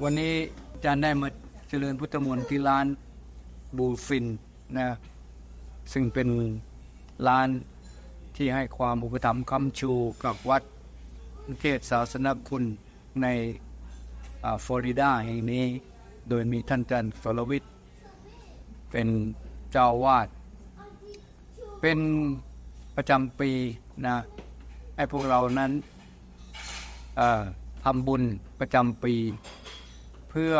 วันนี้อาจารย์ได้มาเจริญพุทธมนต์ที่ร้านบูฟินนะซึ่งเป็นร้านที่ให้ความอุปถัมภ์คำชูกับวัดเทศศาสนคุณในฟลอริดาแห่งนี้ โดยมีท่านอาจารย์สรวิทย์เป็นเจ้าวาด เป็นประจำปีนะให้พวกเรานั้นทำบุญประจำปี เพื่อ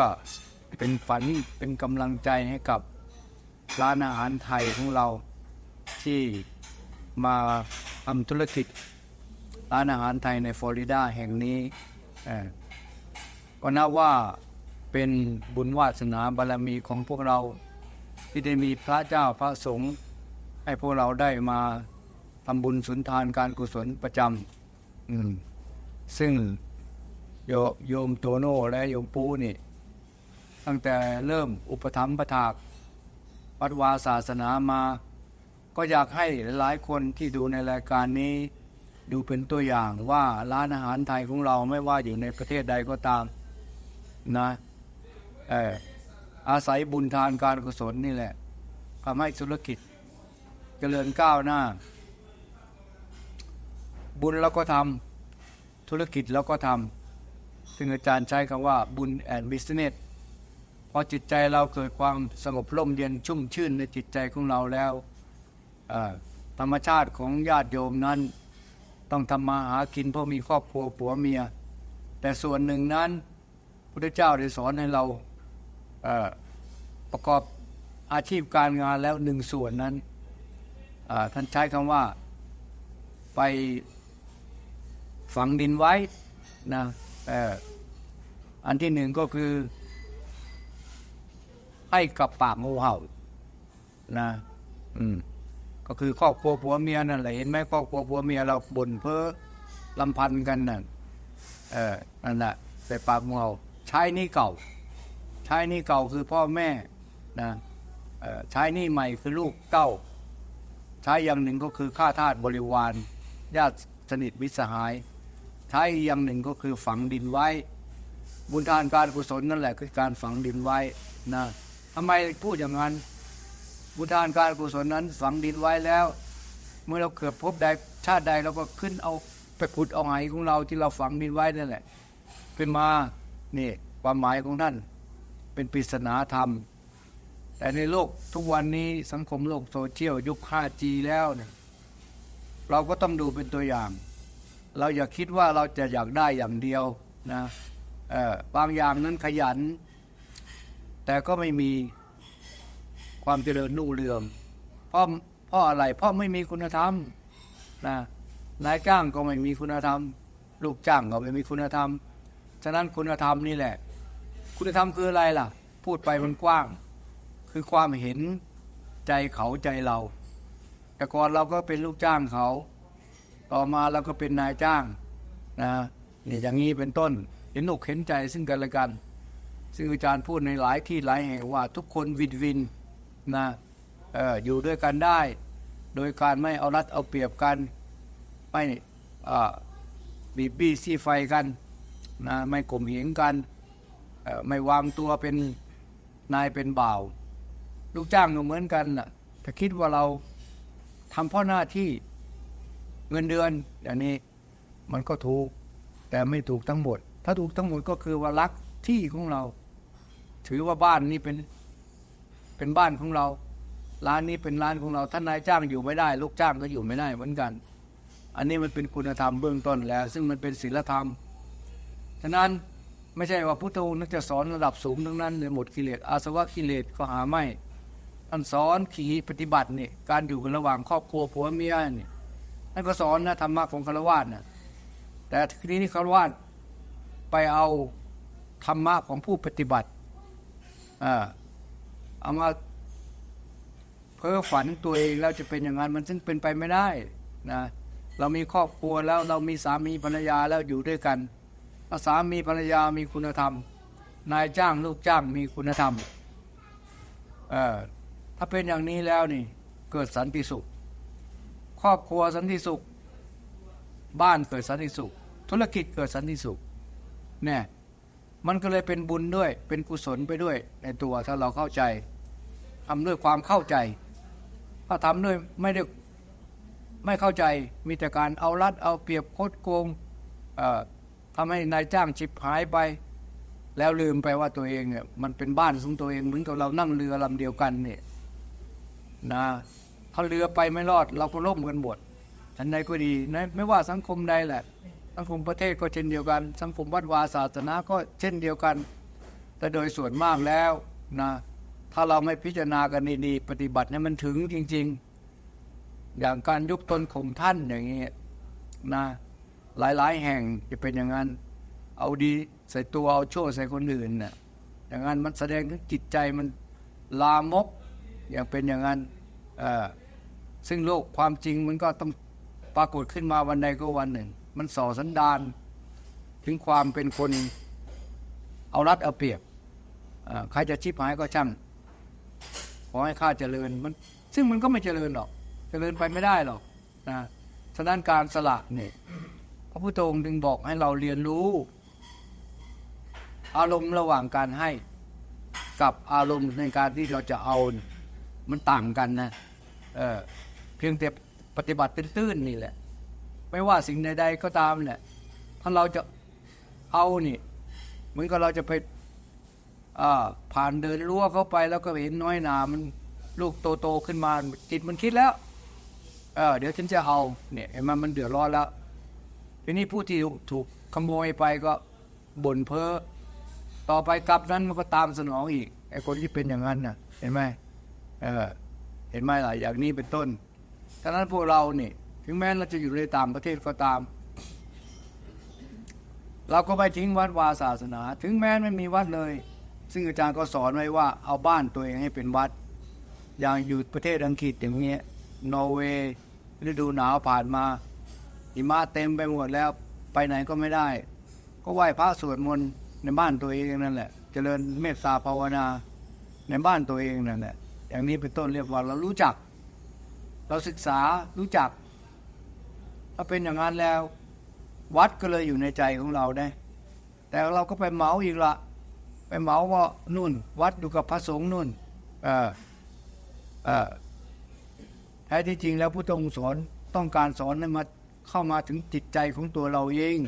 เป็นฝันเป็นกำลังใจให้กับร้านอาหารไทยของเราที่มาทำธุรกิจร้านอาหารไทยในฟลอริดาแห่งนี้ก็นับว่าเป็นบุญวาสนาบารมีของพวกเราที่ได้มีพระเจ้าพระสงฆ์ให้พวกเราได้มาทำบุญสุนทานการกุศลประจำซึ่ง โยโยมโตโน่และโยมปูนี่ ตั้งแต่เริ่มอุปถัมภ์ประถากวัดวาศาสนามา ก็อยากให้หลายคนที่ดูในรายการนี้ ดูเป็นตัวอย่างว่าร้านอาหารไทยของเราไม่ว่าอยู่ในประเทศใดก็ตาม นะเอออาศัยบุญทานการกุศลนี่แหละทำให้ธุรกิจ เจริญก้าวหน้า บุญเราก็ทำธุรกิจเราก็ทำ ซึ่งอาจารย์ใช้คำว่าบุญแอนด์บิสเนสพอจิตใจเราเกิดความสงบร่มเย็นชุ่มชื่นในจิตใจของเราแล้วธรรมชาติของญาติโยมนั้น ต้องทำมาหากินเพราะมีครอบครัวผัวเมีย แต่ส่วนหนึ่งนั้นพุทธเจ้าได้สอนให้เราเประกอบอาชีพการงานแล้วหนึ่งส่วนนั้นท่านใช้คำว่าไปฝังดินไว้นะ อันที่หนึ่งก็คือ ให้กับปากงูเห่านะ อืม ก็คือครอบครัวผัวเมียนั่นแหละเห็นไหมครอบครัวผัวเมียเราบ่นเพ้อลำพันกันนั่นเออนั่นแหละใส่ปากงูเห่าใช้นี่เก่า ใช้นี่เก่าคือพ่อแม่นะเออใช้นี่ใหม่คือลูกเต้า ใช้อย่างหนึ่งก็คือค่าทาสบริวารญาติสนิทมิสหาย ใช้อย่างหนึ่งก็คือฝังดินไว้ บุญทานการกุศลนั่นแหละคือการฝังดินไว้นะทำไมพูดอย่างนั้น บุญทานการกุศลนั้นฝังดินไว้แล้ว เมื่อเราเกิดพบใดชาติใดเราก็ขึ้นเอาไปขุดเอาไหของเราที่เราฝังดินไว้นั่นแหละขึ้นมานี่ความหมายของท่านเป็นปริศนาธรรม แต่ในโลกทุกวันนี้สังคมโลกโซเชียลยุค 5G แล้วเนี่ยเราก็ต้องดูเป็นตัวอย่าง เราอย่าคิดว่าเราจะอยากได้อย่างเดียวนะ บางอย่างนั้นขยัน แต่ก็ไม่มีความเจริญรุ่งเรืองเพราะเพราะอะไรเพราะไม่มีคุณธรรมนะนายจ้างก็ไม่มีคุณธรรม ลูกจ้างก็ไม่มีคุณธรรม ฉะนั้นคุณธรรมนี่แหละ คุณธรรมคืออะไรล่ะ พูดไปมันกว้าง คือความเห็นใจเขาใจเรา แต่ก่อนเราก็เป็นลูกจ้างเขา ต่อมาเราก็เป็นนายจ้างนะนี่อย่างนี้เป็นต้น เห็นอกเห็นใจซึ่งกันและกัน ซึ่งอาจารย์พูดในหลายที่หลายแห่งว่า ทุกคนวินวินนะอออยู่ด้วยกันได้ โดยการไม่เอารัดเอาเปรียบกัน ไม่บีบบี้ซี่ไฟกันนะไม่ข่มเหงกัน ไม่วางตัวเป็นนายเป็นบ่าว ลูกจ้างก็เหมือนกันนะถ้าคิดว่าเราทำเพราะหน้าที่เงินเดือนอย่างนี้มันก็ถูก แต่ไม่ถูกทั้งหมด ถ้าถูกทั้งหมดก็คือว่ารักที่ของเรา ถือว่าบ้านนี้เป็นเป็นบ้านของเรา ร้านนี้เป็นร้านของเราท่านนายจ้างอยู่ไม่ได้ ลูกจ้างก็อยู่ไม่ได้เหมือนกัน อันนี้มันเป็นคุณธรรมเบื้องต้นแล้ว ซึ่งมันเป็นศีลธรรมฉะนั้นไม่ใช่ว่าพุทธองค์นั้นจะสอนระดับสูงทั้งนั้นเลยหมดกิเลสอาสวะกิเลสก็หาไม่ท่านสอนขี่ปฏิบัตินี่การอยู่กันระหว่างครอบครัวผัวเมียนี่ท่านก็สอนนะธรรมะของคารวะนะแต่ทีนี้นี่คารวะ ไปเอาธรรมะของผู้ปฏิบัติอ่าเอามาเพ้อฝันตัวเองแล้วจะเป็นอย่างนั้นมันซึ่งเป็นไปไม่ได้นะเรามีครอบครัวแล้วเรามีสามีภรรยาแล้วอยู่ด้วยกันสามีภรรยามีคุณธรรม นายจ้างลูกจ้างมีคุณธรรมเอ่อถ้าเป็นอย่างนี้แล้วนี่ เกิดสันติสุข ครอบครัวสันติสุข บ้านเกิดสันติสุข ธุรกิจเกิดสันติสุข แน่ยมันก็เลยเป็นบุญด้วย เป็นกุศลไปด้วย ในตัวถ้าเราเข้าใจทำด้วยความเข้าใจ ถ้าทำด้วยไม่ได้ไม่เข้าใจมีแต่การเอารัดเอาเปรียบโคดโกงทำให้นายจ้างฉิบหายไป แล้วลืมไปว่าตัวเองเนี่ยมันเป็นบ้านของตัวเองเหมือนกับเรานั่งเรือลำเดียวกันเนี่ยนะถ้าเรือไปไม่รอด เราก็ล่มกันหมดทันใดก็ดีนะไม่ว่าสังคมใดแหละ สังคมประเทศก็เช่นเดียวกัน สังคมวัดวาศาสนาก็เช่นเดียวกัน แต่โดยส่วนมากแล้วนะถ้าเราไม่พิจารณากันดีๆปฏิบัติเนี่ยมันถึงจริง ๆ อย่างการยุบตนข่มท่านอย่างนี้นะหลายๆ แห่งจะเป็นอย่างนั้น เอาดีใส่ตัวเอาโชว์ใส่คนอื่นน่ะอย่างนั้นมันแสดงถึงจิตใจมันลามกอย่างเป็นอย่างนั้นอ่ซึ่งโลกความจริงมันก็ต้องปรากฏขึ้นมาวันใดก็วันหนึ่ง มันส่อสันดาน ถึงความเป็นคนเอารัดเอาเปรียบใครจะชิบหายก็ช่างขอให้ข้าเจริญมัน ซึ่งมันก็ไม่เจริญหรอก เจริญไปไม่ได้หรอกนะฉะนั้นการสละเนี่ยพระพุทธองค์จึงบอกให้เราเรียนรู้ อารมณ์ระหว่างการให้กับอารมณ์ในการที่เราจะเอา มันต่างกันนะเออเพียงแต่ปฏิบัติตื้นๆนี่แหละ ไม่ว่าสิ่งใดๆก็ตามแหละถ้าเราจะเอานี่เหมือนกับเราจะไปผ่านเดินรั้วเข้าไปแล้วก็เห็นน้อยหนามันลูกโตๆขึ้นมาจิตมันคิดแล้วเออเดี๋ยวฉันจะเอาเนี่ยมันมันเดือดร้อนแล้ว ทีนี้ผู้ที่ถูกขโมยไปก็บ่นเพ้อต่อไปกลับนั้นมันก็ตามสนองอีกไอ้คนที่เป็นอย่างนั้นน่ะ เห็นไหมเออ เห็นไหมล่ะอย่างนี้เป็นต้นฉะนั้นพวกเราเนี่ย ถึงแม้เราจะอยู่ในต่างประเทศก็ตาม เราก็ไม่ทิ้งวัดวาศาสนา ถึงแม้ไม่มีวัดเลย ซึ่งอาจารย์ก็สอนไว้ว่าเอาบ้านตัวเองให้เป็นวัด อย่างอยู่ประเทศอังกฤษอย่างเงี้ยนอร์เวย์ฤดูหนาวผ่านมาหิมะเต็มไปหมดแล้วไปไหนก็ไม่ได้ ก็ไหว้พระสวดมนต์ในบ้านตัวเองนั่นแหละเจริญเมตตาภาวนาในบ้านตัวเองนั่นแหละอย่างนี้เป็นต้นเรียกว่าเรารู้จัก เราศึกษารู้จักาเป็นอย่างนั้นแล้ว วัดก็เลยอยู่ในใจของเราได้ แต่เราก็ไปเมาอีกละไปเมาว่านู่น วัดอยู่กับพระสงฆ์นู่นเออเออแท้ที่จริงแล้วผู้ทรงสอนต้องการสอนให้มาเข้ามาถึงจิตใจของตัวเราเอง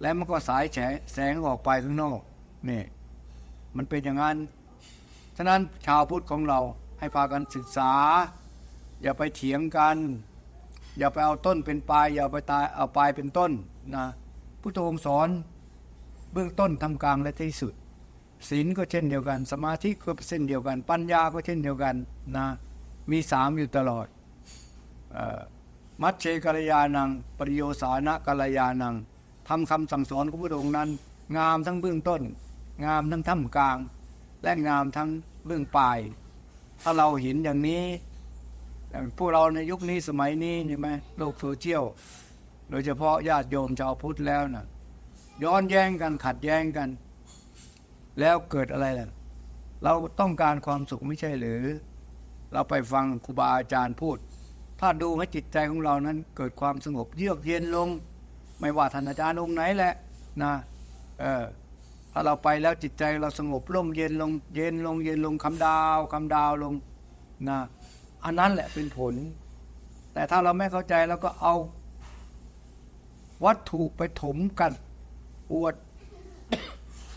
และมันก็สายแฉแสงออกไปข้างนอกนี่มันเป็นอย่างนั้น ฉะนั้นชาวพุทธของเราให้พากันศึกษา อย่าไปเถียงกัน อย่าไปเอาต้นเป็นปลาย อย่าไปตายเอาปลายเป็นต้นนะพุทธองค์สอนเบื้องต้นทำกลางและที่สุดศีลก็เช่นเดียวกัน สมาธิก็เช่นเดียวกัน ปัญญาก็เช่นเดียวกันนะมีสามอยู่ตลอดอมัชเชกัลยานังปริโยสานะกัลยานังทำคำสั่งสอนของพระองค์นั้น งามทั้งเบื้องต้น งามทั้งท่ามกลาง และงามทั้งเบื้องปลาย ถ้าเราเห็นอย่างนี้ พวกเราในยุคนี้สมัยนี้ใช่ไหมโลกโซเชียลโดยเฉพาะญาติโยมชาวพุทธแล้วนะย้อนแย้งกันขัดแย้งกัน แล้วเกิดอะไรล่ะ เราต้องการความสุขไม่ใช่หรือ เราไปฟังครูบาอาจารย์พูด ถ้าดูให้จิตใจของเรานั้น เกิดความสงบเยือกเย็นลง ไม่ว่าท่านอาจารย์องค์ไหนแหละนะเออถ้าเราไปแล้วจิตใจเราสงบร่มเย็นลง เย็นลงเย็นลงคำดาวคำดาวลงนะ อันนั้นแหละเป็นผล แต่ถ้าเราไม่เข้าใจเราก็เอา วัตถุไปถมกันอวด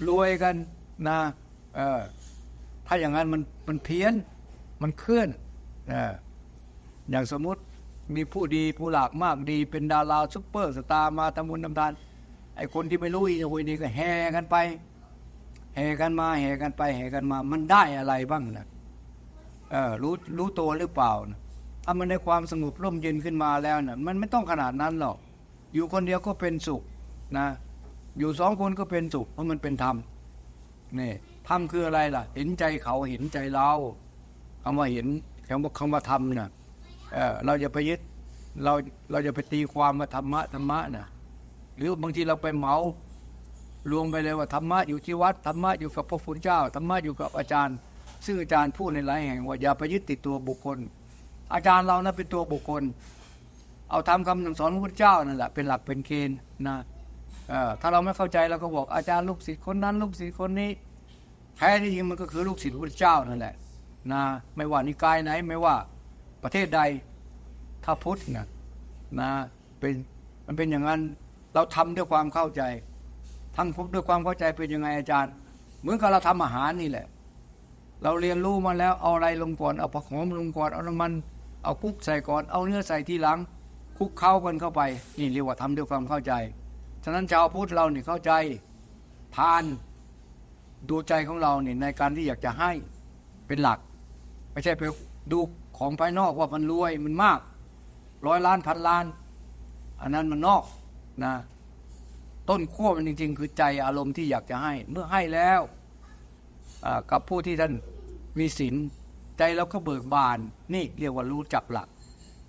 รวยกันนะเออถ้าอย่างนั้นมันมันเพี้ยน มันเคลื่อนเอออย่างสมมติมีผู้ดีผู้หลากมากดี เป็นดาราซุปเปอร์สตาร์มาทำบุญทำทานไอ้คนที่ไม่รู้อีโวยนี่ก็แห่กันไปแห่กันมาแห่กันไปแห่กันมา มันได้อะไรบ้างนะ รู้รู้ตัวหรือเปล่านะถ้ามันในความสงบร่มเย็นขึ้นมาแล้วนะมันไม่ต้องขนาดนั้นหรอก อยู่คนเดียวก็เป็นสุขนะ อยู่สองคนก็เป็นสุขเพราะมันเป็นธรรมนี่ธรรมคืออะไรล่ะ เห็นใจเขาเห็นใจเราคำว่าเห็นคำว่าคำว่าธรรมน่ะเออเราจะไปยึดเราเราจะไปตีความว่าธรรมะธรรมะน่ะหรือบางทีเราไปเหมารวมไปเลยว่าธรรมะอยู่ที่วัดธรรมะอยู่กับพระพุทธเจ้าธรรมะอยู่กับอาจารย์ ซึ่งอาจารย์พูดในหลายแห่งว่าอย่าไปยึดติดตัวบุคคล อาจารย์เรานะเป็นตัวบุคคล เอาทำคำสอนของพระเจ้านั่นแหละเป็นหลักเป็นเกณฑ์นะถ้าเราไม่เข้าใจเราก็บอกอาจารย์ลูกศิษย์คนนั้น ลูกศิษย์คนนี้แท้ที่จริงมันก็คือลูกศิษย์พระเจ้านั่นแหละนะไม่ว่านิกายไหนไม่ว่าประเทศใดถ้าพุทธนะนะเป็นมันเป็นอย่างนั้นเราทำด้วยความเข้าใจทั้งพุทธด้วยความเข้าใจเป็นยังไงอาจารย์ เหมือนกับเราทำอาหารนี่แหละ เราเรียนรู้มาแล้วเอาอะไรลงก่อนเอาผักหอมลงก่อนเอาน้ำมัน เอากุ๊กใส่ก่อนเอาเนื้อใส่ทีหลังคุกเข้ากันเข้าไป นี่เรียกว่าทำด้วยความเข้าใจฉะนั้นชาวพุทธเราเนี่ยเข้าใจทานดูใจของเราเนี่ยในการที่อยากจะให้เป็นหลัก ไม่ใช่ไปดูของภายนอกว่ามันรวยมันมาก ร้อยล้านพันล้าน อันนั้นมันนอกนะ ต้นขั้วมันจริง ๆ คือใจอารมณ์ที่อยากจะให้ เมื่อให้แล้ว กับผู้ที่ท่านมีศีลใจเราก็เบิกบานนี่เรียกว่ารู้จักหลัก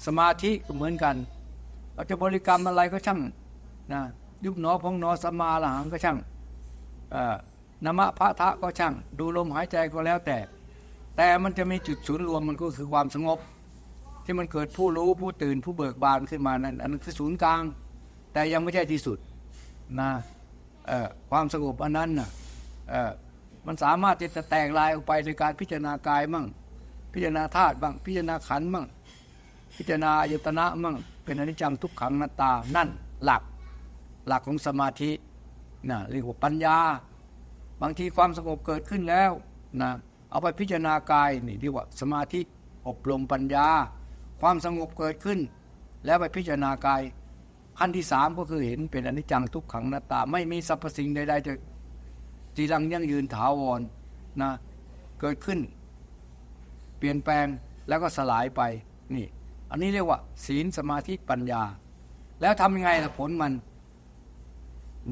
สมาธิก็เหมือนกัน เราจะบริกรรมอะไรก็ช่างนะยุบหนอพองหนอสมมาละหังก็ช่างนมะพระทะก็ช่าง ดูลมหายใจก็แล้วแต่ แต่มันจะมีจุดศูนย์รวมมันก็คือความสงบ ที่มันเกิดผู้รู้ผู้ตื่นผู้เบิกบานขึ้นมานั้นอันนั้นคือศูนย์กลาง แต่ยังไม่ใช่ที่สุดนะความสงบอันนั้นนะเอ่อ มันสามารถจะแตกลายออกไปโดยการพิจารณากายมั่ง พิจารณาธาตุบ้าง พิจารณาขันมั่ง พิจารณาอายตนะมั่ง เป็นอนิจจังทุกขังนัตา นั่นหลักหลักของสมาธินะเรียกว่าปัญญา บางทีความสงบเกิดขึ้นแล้วนะเอาไปพิจารณากายนี่เรียกว่าสมาธิอบรมปัญญา ความสงบเกิดขึ้น แล้วไปพิจารณากายขั้นที่สามก็คือเห็นเป็นอนิจจังทุกขังนัตตา ไม่มีสรรพสิ่งใดๆจะ จีรังยั่งยืนถาวรนะเกิดขึ้น เปลี่ยนแปลงแล้วก็สลายไปนี่ อันนี้เรียกว่า ศีลสมาธิปัญญา แล้วทำยังไงล่ะผลมัน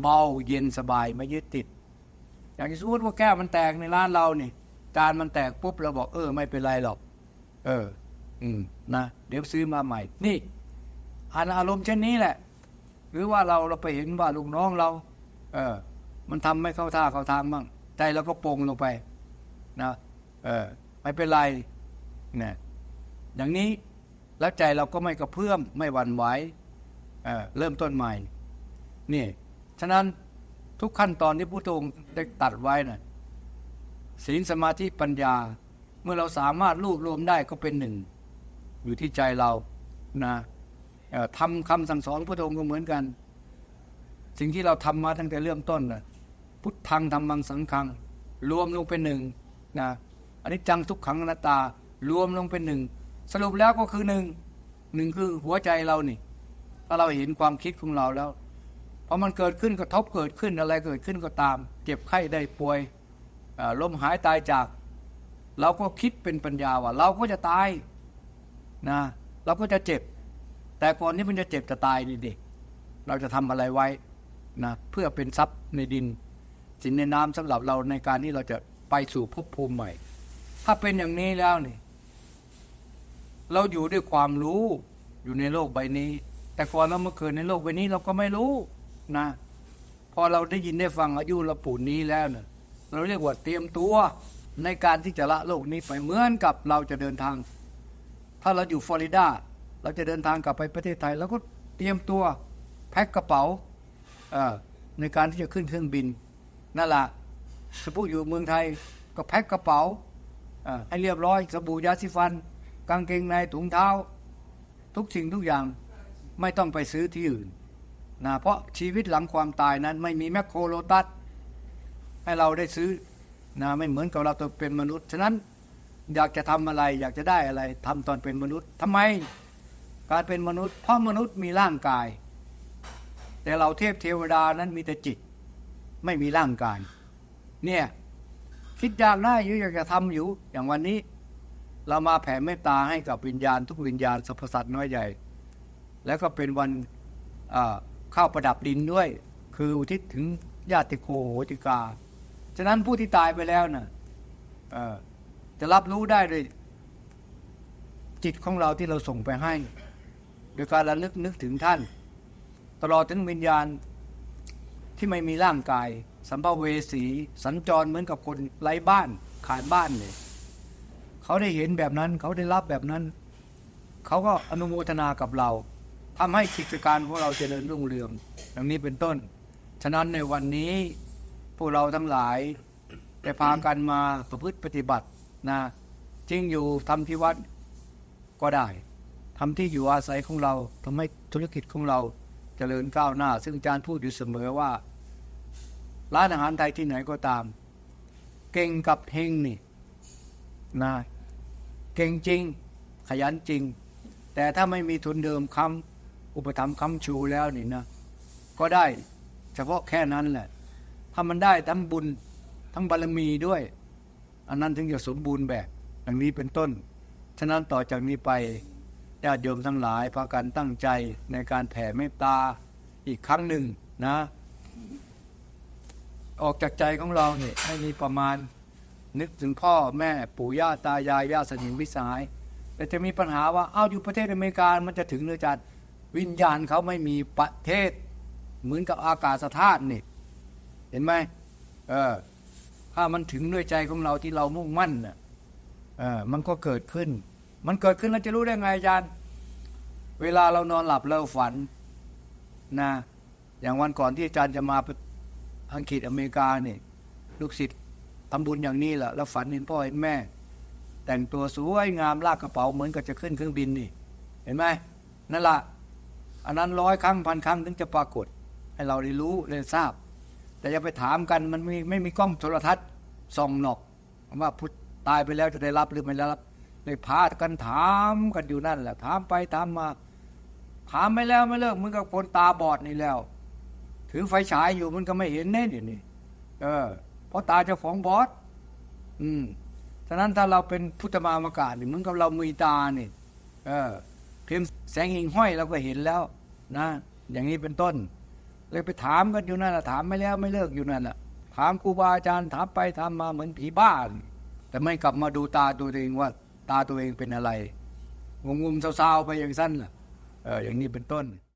เบาเย็นสบายไม่ยึดติด อย่างที่สมมติว่าแก้วมันแตกในร้านเราเนี่ยจานมันแตกปุ๊บเราบอกเออ ไม่เป็นไรหรอก เออ อืมนะเดี๋ยวซื้อมาใหม่ นี่อารมณ์เช่นนี้แหละ หรือว่าเราเราไปเห็นว่าลูกน้องเรา เออ มันทำไม่เข้าท่าเข้าทางบ้างใจเราก็โปรงลงไปนะเออไม่เป็นไรเนี่ยอย่างนี้แล้วใจเราก็ไม่กระเพื่อมไม่หวั่นไหวเออเริ่มต้นใหม่นี่ฉะนั้นทุกขั้นตอนที่พุทธองค์ได้ตัดไว้นะ่ะศีลสมาธิปัญญา เมื่อเราสามารถรวบรวมได้ก็เป็นหนึ่ง อยู่ที่ใจเรานะทำคำสั่งสอนพระองค์ก็เหมือนกัน สิ่งที่เราทำมาตั้งแต่เริ่มต้นนะ พุทธังธรรมังสังฆัง รวมลงเป็นหนึ่งนะอันนี้จังทุกขังอนัตตารวมลงเป็นหนึ่งสรุปแล้วก็คือหนึ่งหนึ่งคือหัวใจเรานี่ ถ้าเราเห็นความคิดของเราแล้วพอมันเกิดขึ้นกระทบเกิดขึ้นอะไรเกิดขึ้นก็ตาม เจ็บไข้ได้ป่วยล้มหายตายจาก เราก็คิดเป็นปัญญาว่า เราก็จะตายนะเราก็จะเจ็บ แต่ก่อนที่มันจะเจ็บจะตายนี่เด็กเราจะทำอะไรไว้นะเพื่อเป็นทรัพย์ในดิน สินในน้ำสำหรับเราในการที่เราจะไปสู่ภพภูมิใหม่ ถ้าเป็นอย่างนี้แล้วนี่ เราอยู่ด้วยความรู้อยู่ในโลกใบนี้ แต่ก่อนเราเมาเกิดในโลกใบนี้เราก็ไม่รู้นะ พอเราได้ยินได้ฟังอายุเราปู่นี้แล้วเนี่ยเราเรียกว่าเตรียมตัวในการที่จะละโลกนี้ไปเหมือนกับเราจะเดินทาง ถ้าเราอยู่ฟลอริดาเราจะเดินทางกลับไปประเทศไทยเราก็เตรียมตัวแพ็คกระเป๋าในการที่จะขึ้นเครื่องบิน นั่นแหละถ้าผู้อยู่เมืองไทยก็แพ็คกระเป๋าอให้เรียบร้อยสบู่ยาสีฟัน กางเกงในถุงเท้า ทุกสิ่งทุกอย่างไม่ต้องไปซื้อที่อื่นนะเพราะชีวิตหลังความตายนั้นไม่มีแมคโครโลตัสให้เราได้ซื้อนะไม่เหมือนกับเราตัวเป็นมนุษย์ ฉะนั้นอยากจะทำอะไรอยากจะได้อะไรทำตอนเป็นมนุษย์ทำไมการเป็นมนุษย์ เพราะมนุษย์มีร่างกาย แต่เราเทพเทวดานั้นมีแต่จิต ไม่มีร่างกาย เนี่ยคิดอยากได้อยู่อยากจะทำอยู่ อย่างวันนี้ เรามาแผ่เมตตาให้กับวิญญาณ ทุกวิญญาณสรรพสัตว์น้อยใหญ่ แล้วก็เป็นวันอ่าข้าประดับดินด้วย คืออุทิศถึงญาติโกโหติกา ฉะนั้นผู้ที่ตายไปแล้วนะ่ะจะรับรู้ได้ด้วยจิตของเราที่เราส่งไปให้ โดยการระลึกนึกถึงท่าน ตลอดถึงวิญญาณ ที่ไม่มีร่างกาย สัมภเวสี สัญจรเหมือนกับคนไร้บ้านขาดบ้านเลยเขาได้เห็นแบบนั้น เขาได้รับแบบนั้น เขาก็อนุโมทนากับเราทำให้กิจการของเราเจริญรุ่งเรืองอย่างนี้เป็นต้น ฉะนั้นในวันนี้พวกเราทั้งหลายได้พากันมาประพฤติปฏิบัตินะจริงอยู่ทำที่วัดก็ได้ทำที่อยู่อาศัยของเราทำให้ธุรกิจของเราเจริญก้าวหน้า ซึ่งอาจารย์พูดอยู่เสมอว่า ร้านอาหารไทยที่ไหนก็ตาม เก่งกับเฮงนี่นะเก่งจริง ขยันจริง แต่ถ้าไม่มีทุนเดิมคำอุปถัมภ์คำชูแล้วนี่นะ ก็ได้เฉพาะแค่นั้นแหละ ถ้ามันได้ทั้งบุญทั้งบารมีด้วย อันนั้นถึงจะสมบูรณ์แบบอย่างนี้เป็นต้น ฉะนั้นต่อจากนี้ไปญาติโยมทั้งหลายพากันตั้งใจในการแผ่เมตตาอีกครั้งหนึ่งนะ ออกจากใจของเราเนี่ยให้มีประมาณนึกถึงพ่อแม่ปู่ย่าตายายญาติสนิทวิสัยแต่จะมีปัญหาว่าเอ้าอยู่ประเทศอเมริกามันจะถึงหรือจัดวิญญาณเขาไม่มีประเทศ เหมือนกับอากาศธาตุนี่เห็นไหมเออถ้ามันถึงด้วยใจของเราที่เรามุ่งมั่นน่ะเออมันก็เกิดขึ้น มันเกิดขึ้นเราจะรู้ได้ไงอาจารย์ เวลาเรานอนหลับเราฝันนะอย่างวันก่อนที่อาจารย์จะมา อังกฤษอเมริกาเนี่ยลูกศิษย์ทำบุญอย่างนี้แหละแล้วฝันเห็นพ่อเห็นแม่ แต่งตัวสวยงามลากกระเป๋าเหมือนกับจะขึ้นเครื่องบินนี่ เห็นไหมนั่นละอันนั้นร้อยครั้งพันครั้งถึงจะปรากฏ ให้เราได้รู้ได้ทราบ แต่อย่าไปถามกันมันไม่ไม่มีกล้องโทรทัศน์ส่องหนอกว่าพุทธตายไปแล้วจะได้รับหรือไม่ได้รับเลยพากันถามกันอยู่นั่นแหละ ถามไปถามมา ถามไม่แล้วไม่เลิกเหมือนกับคนตาบอดนี่แล้ว ถือไฟฉายอยู่มันก็ไม่เห็นแน่เดี๋ยวนี้เออ เพราะตาเจ้าของบอส อืมฉะนั้นถ้าเราเป็นพุทธมามากาศนี่เหมือนกับเรามีตาเนี่เออเพียงแสงหิ่งห้อยเราก็เห็นแล้วนะอย่างนี้เป็นต้น เลยไปถามกันอยู่นั่นแหละถามไม่แล้วไม่เลิกอยู่นั่นแหละถามครูบาอาจารย์ถามไปถามมาเหมือนผีบ้าน แต่ไม่กลับมาดูตาตัวเองว่า ตาตัวเองเป็นอะไรงงๆเศร้าๆไปอย่างสั้นล่ะเอออย่างนี้เป็นต้น